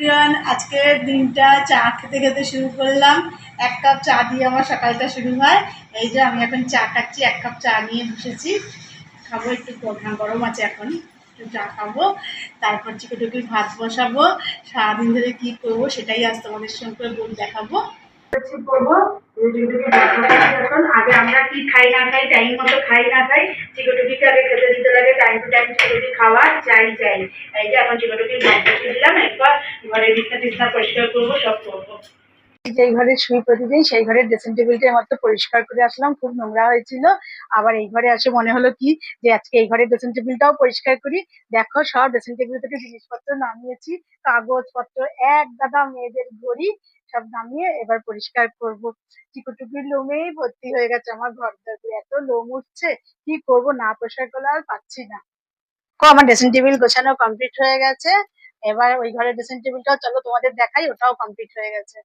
প্রিয়ান আজকের দিনটা চা খেতে খেতে শুরু করলাম। এক কাপ চা দিয়ে আমার সকালটা শুরু হয়। এই যে আমি এখন চা খাচ্ছি, এক কাপ চা নিয়ে বসেছি। খাব একটু গরম আছে এখন, একটু চা খাব। তারপর চিকেটুকি ভাত বসাবো। সারাদিন ধরে কী করব সেটাই আজ তোমাদের সঙ্গে বল দেখাবো। করব? আগে আমরা কি খাই না খাই, টাইম মতো খাই না খাই, চিকটুকিকে আগে খেতে দিতে লাগে, টাইম খাওয়া চাই চাই এই যে এখন ভাত বসিয়ে দিলাম, এরপর ঘরের বিছনা টিছনা পরিষ্কার করব, সব করব। যেই ঘরে শুই প্রতিদিন, সেই ঘরের ড্রেসিং টেবিলটা মাত্র পরিষ্কার করে আসলাম, খুব নোংরা হয়েছিল। আবার এই ঘরে আসে মনে হলো কি, যে আজকে এই ঘরের ড্রেসিং টেবিলটাও পরিষ্কার করি। দেখো, সব ড্রেসিং টেবিল থেকে জিনিসপত্র নামিয়েছি, কাগজপত্র, এক গাদা মেয়েদের ঘড়ি, সব নামিয়ে এবার পরিষ্কার করব। চিকুটুকির লোমেই ভর্তি হয়ে গেছে আমার ঘরটা। এত লোম উঠছে, কি করব? না পরিষ্কার করলে আর পাচ্ছি না। আমার ড্রেসিং টেবিল গোছানো কমপ্লিট হয়ে গেছে। এবার ওই ঘরের ড্রেসিং টেবিলটাও চলো তোমাদের দেখাই, ওটাও কমপ্লিট হয়ে গেছে।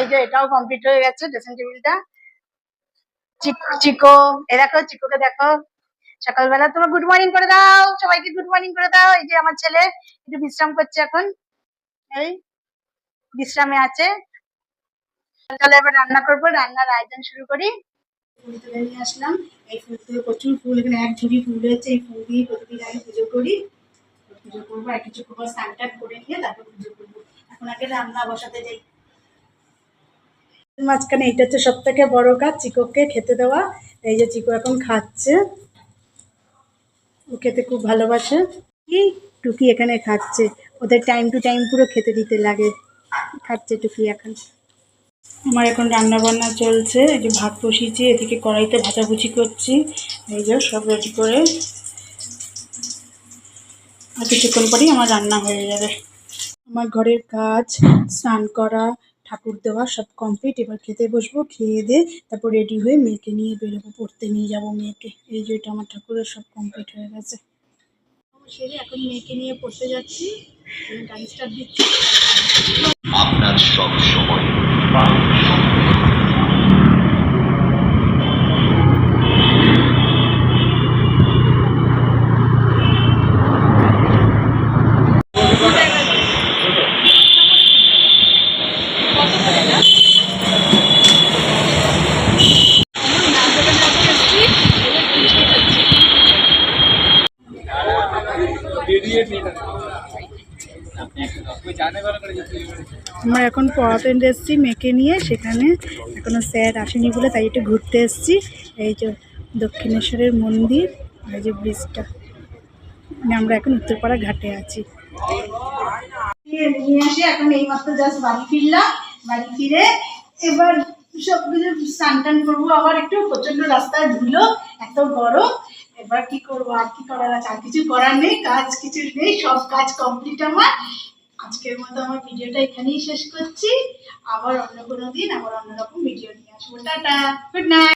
এই যে, এটাও কমপ্লিট হয়ে গেছে ড্রেসিং টেবিলটা চিকো এ দেখো, চিকোকে দেখো। সকালবেলা তোমার গুড মর্নিং করে দাও, সবাইকে গুড মর্নিং করে দাও। এই যে আমার ছেলে, একটু বিশ্রাম করছে এখন। এই, বিশ্রামে আছে। তাহলে এবার রান্না করব, রান্নার আয়োজন শুরু করি। ফুল তুলে নিয়ে আসলাম। এই ফুল থেকে প্রচুর ফুল, এখানে এক ঝুড়ি ফুল রয়েছে, এই ফুল দিয়ে প্রতিদিন আমি পুজো করি। পুজো করব, আর কিছু স্নান টান করে নিয়ে তারপর পুজো করব। এখন আগে রান্না বসাতে যাই। মাঝখানে এটা হচ্ছে সব থেকে বড় কাজ চিকোকে খেতে দেওয়া। এই যে চিকো এখন খাচ্ছে। ও খেতে খুব ভালোবাসে। কি? টুকি এখানে খাচ্ছে। ওদের টাইম টু টাইম পুরো খেতে দিতে লাগে। খাচ্ছে টুকি এখন। আমার এখন রান্না বান্না চলছে, এই যে ভাত বসিয়েছি, এদিকে কড়াইতে ভাজাভুজি করছি, এই যে সব রেডি করে। আর কিছুক্ষণ পরেই আমার রান্না হয়ে যাবে। আমার ঘরের কাজ, স্নান করা, ঠাকুর দেওয়া সব কমপ্লিট এবার খেতে বসবো, খেয়ে দিয়ে তারপর রেডি হয়ে মেয়েকে নিয়ে বেরোবো, পড়তে নিয়ে যাব মেয়েকে। এই যে এটা আমার ঠাকুরের সব কমপ্লিট হয়ে গেছে। সেরে এখন মেয়েকে নিয়ে পড়তে যাচ্ছি। আপনার সব আমরা এখন পড়াতে এসেছি মেয়েকে নিয়ে, সেখানে এখনও স্যার আসেনি বলে তাই একটু ঘুরতে এসেছি। এই যে দক্ষিণেশ্বরের মন্দির, এই যে ব্রিজটা মানে আমরা এখন উত্তরপাড়া ঘাটে আছি। নিয়ে এসে এখন এই মাত্র জাস্ট বাড়ি ফিরলাম, বাড়ি ফিরে এবার সব কিছু স্নান টান করব। আবার একটু প্রচণ্ড রাস্তায় ধুলো, এত গরম। এবার কি করব, আর কি করার আছে? আর কিছু করার নেই, কাজ কিছু নেই, সব কাজ কমপ্লিট আমার। আজকের মতো আমার ভিডিওটা এখানেই শেষ করছি। আবার অন্য কোনো দিন আবার অন্যরকম ভিডিও নিয়ে আসব। Tata good night